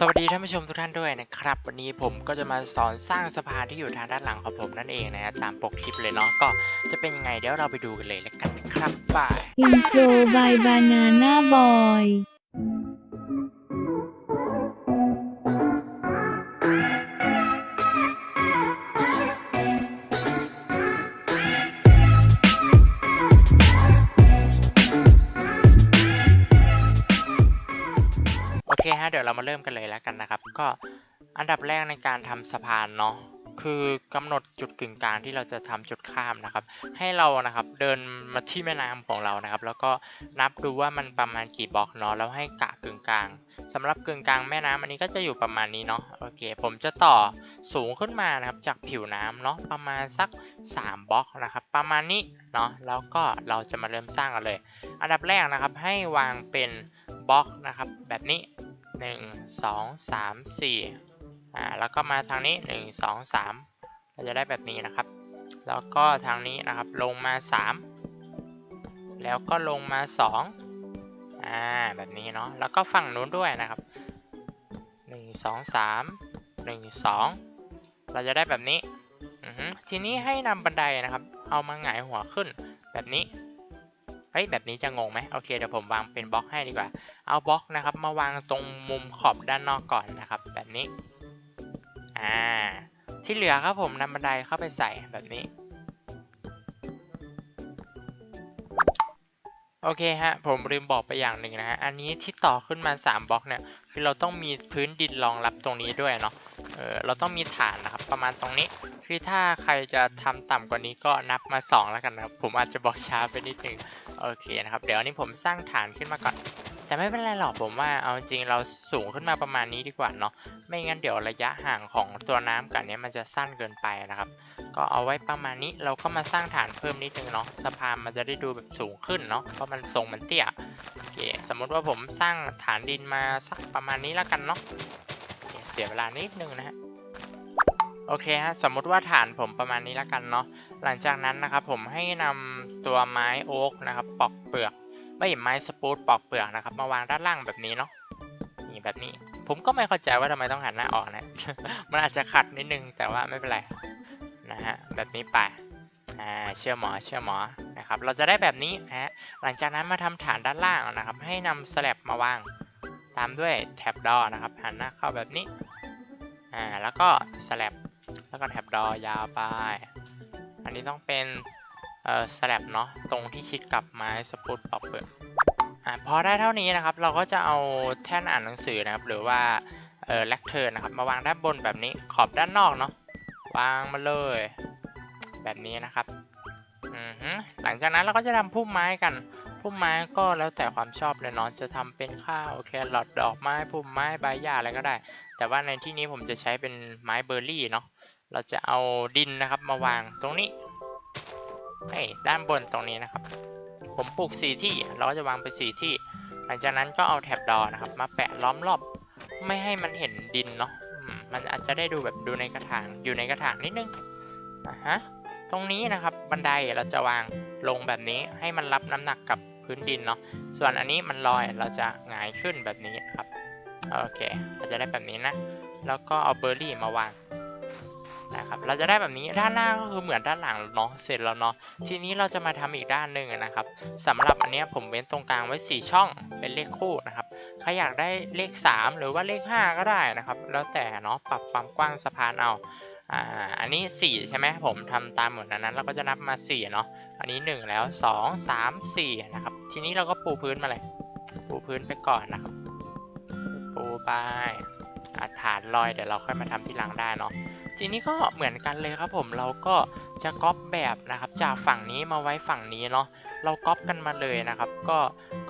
สวัสดีท่านผู้ชมทุกท่านด้วยนะครับ วันนี้ผมก็จะมาสอนสร้างสะพานที่อยู่ทางด้านหลังของผมนั่นเองนะฮะตามปกคลิปเลยเนาะก็จะเป็นยังไงเดี๋ยวเราไปดูกันเลยแล้วกันนะครับบายอินโทรบายบานาน่าบอย เดี๋ยวเรามาเริ่มกันเลยแล้วกันนะครับ ก็อันดับแรกในการทำสะพานเนาะคือกำหนดจุดกึ่งกลางที่เราจะทำจุดข้ามนะครับ ให้เรานะครับเดินมาที่แม่น้ำของเรานะครับ แล้วก็นับดูว่ามันประมาณกี่บล็อกเนาะแล้วให้กะกึ่งกลางสำหรับกึ่งกลางแม่น้ำอันนี้ก็จะอยู่ประมาณนี้เนาะโอเค ผมจะต่อสูงขึ้นมานะครับจากผิวน้ำเนาะประมาณสัก 3บล็อกนะครับ ประมาณนี้เนาะแล้วก็เราจะมาเริ่มสร้างกันเลย อันดับแรกนะครับให้วางเป็นบล็อกนะครับแบบนี้ 1 2 3 4อ่าแล้วก็มาทางนี้1 2 3เราจะได้แบบนี้นะครับ แล้วก็ทางนี้นะครับลงมา3แล้วก็ลงมา2อ่าแบบนี้เนาะแล้วก็ฝั่งนู้นด้วยนะครับ1 2 3 1 2เราจะได้แบบนี้ทีนี้ให้นำบันไดนะครับ เอามาหงายหัวขึ้นแบบนี้ ฮ้ยแบบนี้จะงงไหมโอเคเดี๋ยวผมวางเป็นบล็อกให้ดีกว่า เอาบล็อกนะครับ มาวางตรงมุมขอบด้านนอกก่อนนะครับ แบบนี้อ่าที่เหลือครับผมนำบันไดเข้าไปใส่แบบนี้โอเคฮะ ผมลืมบอกไปอย่างหนึ่งนะฮะ อันนี้ที่ต่อขึ้นมา 3บล็อกเนี่ย คือเราต้องมีพื้นดินรองรับตรงนี้ด้วยเนาะ เออเราต้องมีฐานนะครับประมาณตรงนี้ คือถ้าใครจะทำต่ำกว่านี้ก็นับมา 2 แล้วกันนะครับ ผมอาจจะบอกช้าไปนิดนึงโอเคนะครับ เดี๋ยวอันนี้ผมสร้างฐานขึ้นมาก่อน แต่ไม่เป็นไรหรอกผมว่าเอาจริงเราสูงขึ้นมาประมาณนี้ดีกว่าเนาะไม่งั้นเดี๋ยวระยะห่างของตัวน้ำกับเนี้ยมันจะสั้นเกินไปนะครับ ก็เอาไว้ประมาณนี้เราก็มาสร้างฐานเพิ่มนิดนึงเนาะสะพานมันจะได้ดูแบบสูงขึ้นเนาะเพราะมันทรงมันเตี้ยโอเคสมมติว่าผมสร้างฐานดินมาสักประมาณนี้แล้วกันเนาะ สียเวลานิดนึงนะฮะโอเคฮะสมมุติว่าฐานผมประมาณนี้แล้วกันเนาะหลังจากนั้นนะครับผมให้นำตัวไม้โอ๊กนะครับปอกเปลือกไม่ไม้สปูตปอกเปลือกนะครับ มาวางด้านล่างแบบนี้เนาะนี่แบบนี้ ผมก็ไม่เข้าใจว่าทำไมต้องหันหน้าออกนะมันอาจจะขัดนิดนึงแต่ว่าไม่เป็นไรนะฮะแบบนี้ไปอ่าเชื่อหมอเชื่อหมอนะครับเราจะได้แบบนี้นะฮะหลังจากนั้นมาทำฐานด้านล่างนะครับ ให้นำสแลบมาวาง ตามด้วยแท็บดอนะครับ หันหน้าเข้าแบบนี้ อ่า แล้วก็สแลบแล้วก็แท็บดอยาวไป อันนี้ต้องเป็น เอ่อสแลบเนาะ ตรงที่ชิดกับไม้สปูตปอกเปลือกอ่าพอได้เท่านี้นะครับ เราก็จะเอาแท่นอ่านหนังสือนะครับ หรือว่า เอ่อแลกเทิร์นะครับ มาวางด้านบนแบบนี้ ขอบด้านนอกเนาะ วางมาเลย แบบนี้นะครับอือฮึหลังจากนั้นเราก็จะทำพุ่มไม้กัน พุ่มไม้ก็แล้วแต่ความชอบเลยเนาะจะทำเป็นข้าวแครอทดอกไม้พุ่มไม้ใบหญ้าอะไรก็ได้ แต่ว่าในที่นี้ผมจะใช้เป็นไม้เบอร์รี่เนาะเราจะเอาดินนะครับมาวางตรงนี้เฮ้ด้านบนตรงนี้นะครับ ผมปลูกสี่ที่เราก็จะวางไปสี่ที่ หลังจากนั้นก็เอาแถบดอนะครับ มาแปะล้อมรอบไม่ให้มันเห็นดินเนาะมมันอาจจะได้ดูแบบดูในกระถางอยู่ในกระถางนิดนึงอะฮะ ตรงนี้นะครับบันไดเราจะวางลงแบบนี้ให้มันรับน้ำหนักกับพื้นดินเนาะส่วนอันนี้มันลอยเราจะหงายขึ้นแบบนี้ครับโอเค เราจะได้แบบนี้นะ แล้วก็เอาเบอร์รี่มาวางนะครับเราจะได้แบบนี้ด้านหน้าก็คือเหมือนด้านหลังเนาะเสร็จแล้วเนาะทีนี้เราจะมาทำอีกด้านหนึ่งนะครับสำหรับอันนี้ผมเว้นตรงกลางไว้ 4 ช่องเป็นเลขคู่นะครับใครอยากได้เลข 3 หรือว่าเลข 5 ก็ได้นะครับ แล้วแต่เนาะปรับความกว้างสะพานเอา อ่าอันนี้ 4 ใช่ไหมผมทำตามหมือนนั้นเราก็จะนับมา 4 เนาะอันนี้ 1 แล้ว 2 3 4 นะครับ ทีนี้เราก็ปูพื้นมาเลย ปูพื้นไปก่อนนะครับ ปูไปฐานลอยเดี๋ยวเราค่อยมาทำทีหลังได้เนาะทีนี้ก็เหมือนกันเลยครับผมเราก็จะก๊อปแบบนะครับ จากฝั่งนี้มาไว้ฝั่งนี้เนาะเราก๊อปกันมาเลยนะครับ ก็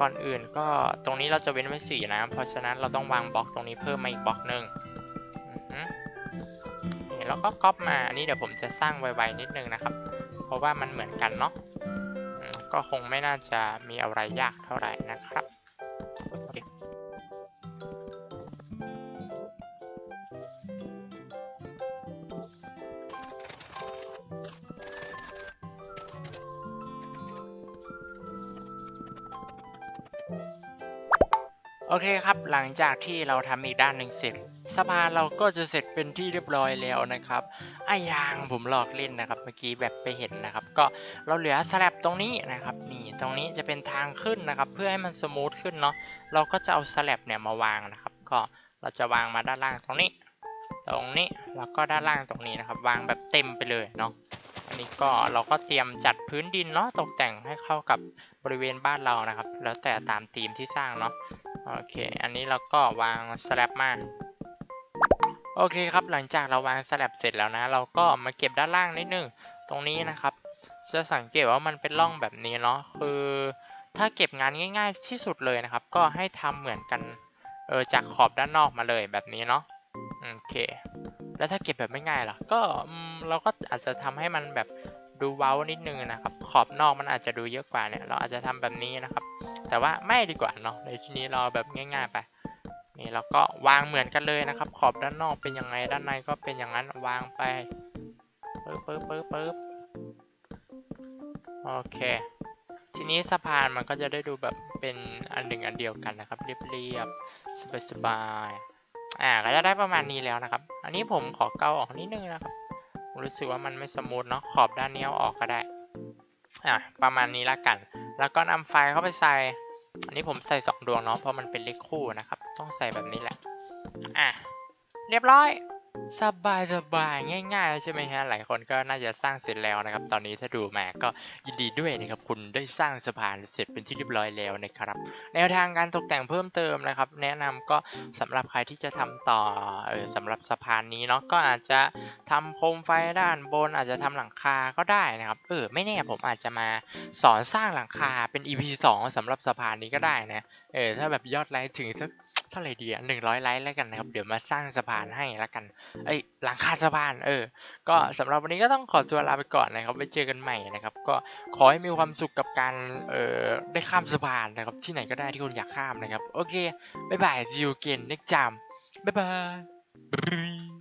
ก่อนอื่นก็ตรงนี้เราจะเว้นไว้สี่นะเพราะฉะนั้นเราต้องวางบล็อกตรงนี้เพิ่มมาอีกบล็อกหนึ่ง แล้วก็ก๊อปมาอันนี้เดี๋ยวผมจะสร้างไวๆนิดนึงนะครับ เพราะว่ามันเหมือนกันเนาะก็คงไม่น่าจะมีอะไรยากเท่าไหร่นะครับโอเคโอเคครับ หลังจากที่เราทำอีกด้านหนึ่งเสร็จ สะพานเราก็จะเสร็จเป็นที่เรียบร้อยแล้วนะครับไอ้ยางผมหลอกเล่นนะครับ เมื่อกี้แบบไปเห็นนะครับ ก็เราเหลือสแลบตรงนี้นะครับนี่ตรงนี้จะเป็นทางขึ้นนะครับ เพื่อให้มันสมูทขึ้นเนาะเราก็จะเอาสแลบเนี่ยมาวางนะครับ ก็เราจะวางมาด้านล่างตรงนี้ ตรงนี้แล้วก็ด้านล่างตรงนี้นะครับ วางแบบเต็มไปเลยเนาะอันนี้ก็เราก็เตรียมจัดพื้นดินเนาะตกแต่งให้เข้ากับบริเวณบ้านเรานะครับ แล้วแต่ตามธีมที่สร้างเนาะโอเค อันนี้เราก็วางสแลบมา โอเคครับหลังจากเราวางสแลบเสร็จแล้วนะ เราก็มาเก็บด้านล่างนิดนึงตรงนี้นะครับ จะสังเกตว่ามันเป็นร่องแบบนี้เนาะคือถ้าเก็บงานง่าย ๆ ที่สุดเลยนะครับ ก็ให้ทำเหมือนกันเออจากขอบด้านนอกมาเลยแบบนี้เนาะโอเค แล้วถ้าเก็บแบบไม่ง่ายล่ะก็เราก็อาจจะทำให้มันแบบดูเว้านิดนึงนะครับ ขอบนอกมันอาจจะดูเยอะกว่าเนี่ย เราอาจจะทำแบบนี้นะครับ แต่ว่าไม่ดีกว่าเนาะในที่นี้เราแบบง่าย ๆ ไป นี่เราก็วางเหมือนกันเลยนะครับ ขอบด้านนอกเป็นยังไงด้านในก็เป็นอย่างนั้นวางไปปึ๊บปึ๊บปึ๊บปึ๊บโอเคทีนี้สะพานมันก็จะได้ดูแบบเป็นอันหนึ่งอันเดียวกันนะครับ เรียบๆสบายๆอ่าก็จะได้ประมาณนี้แล้วนะครับ อันนี้ผมขอเกาออกนิดนึงนะครับผมรู้สึกว่ามันไม่สมูทเนาะขอบด้านนี้เอาออกก็ได้อะประมาณนี้ละกัน แล้วก็นำไฟเข้าไปใส่ อันนี้ผมใส่สองดวงเนาะเพราะมันเป็นเลขคู่นะครับ ต้องใส่แบบนี้แหละ อะ เรียบร้อย สบายสบายง่ายๆ ใช่ไหมฮะ หลายคนก็น่าจะสร้างเสร็จแล้วนะครับ ตอนนี้ถ้าดูมาก็ยินดีด้วยนะครับ คุณได้สร้างสะพานเสร็จเป็นที่เรียบร้อยแล้วนะครับ แนวทางการตกแต่งเพิ่มเติมนะครับ แนะนำก็สำหรับใครที่จะทำต่อเออสำหรับสะพานนี้เนาะก็อาจจะทำโคมไฟด้านบน อาจจะทำหลังคาก็ได้นะครับเออไม่แน่ผมอาจจะมาสอนสร้างหลังคาเป็น EP 2สำหรับสะพานนี้ก็ได้นะเออถ้าแบบยอดไลค์ถึงสัก ท่าไหร่ดีอะหนึ่งร้อยไลค์แล้วกันนะครับ เดี๋ยวมาสร้างสะพานให้แล้วกัน เอ้ยหลังคาสะพานเออ ก็สำหรับวันนี้ก็ต้องขอตัวลาไปก่อนนะครับไว้เจอกันใหม่นะครับ ก็ขอให้มีความสุขกับการเอ่อได้ข้ามสะพานนะครับ ที่ไหนก็ได้ที่คุณอยากข้ามนะครับ โอเคบ๊ายบาย see you again next time บ๊ายบาย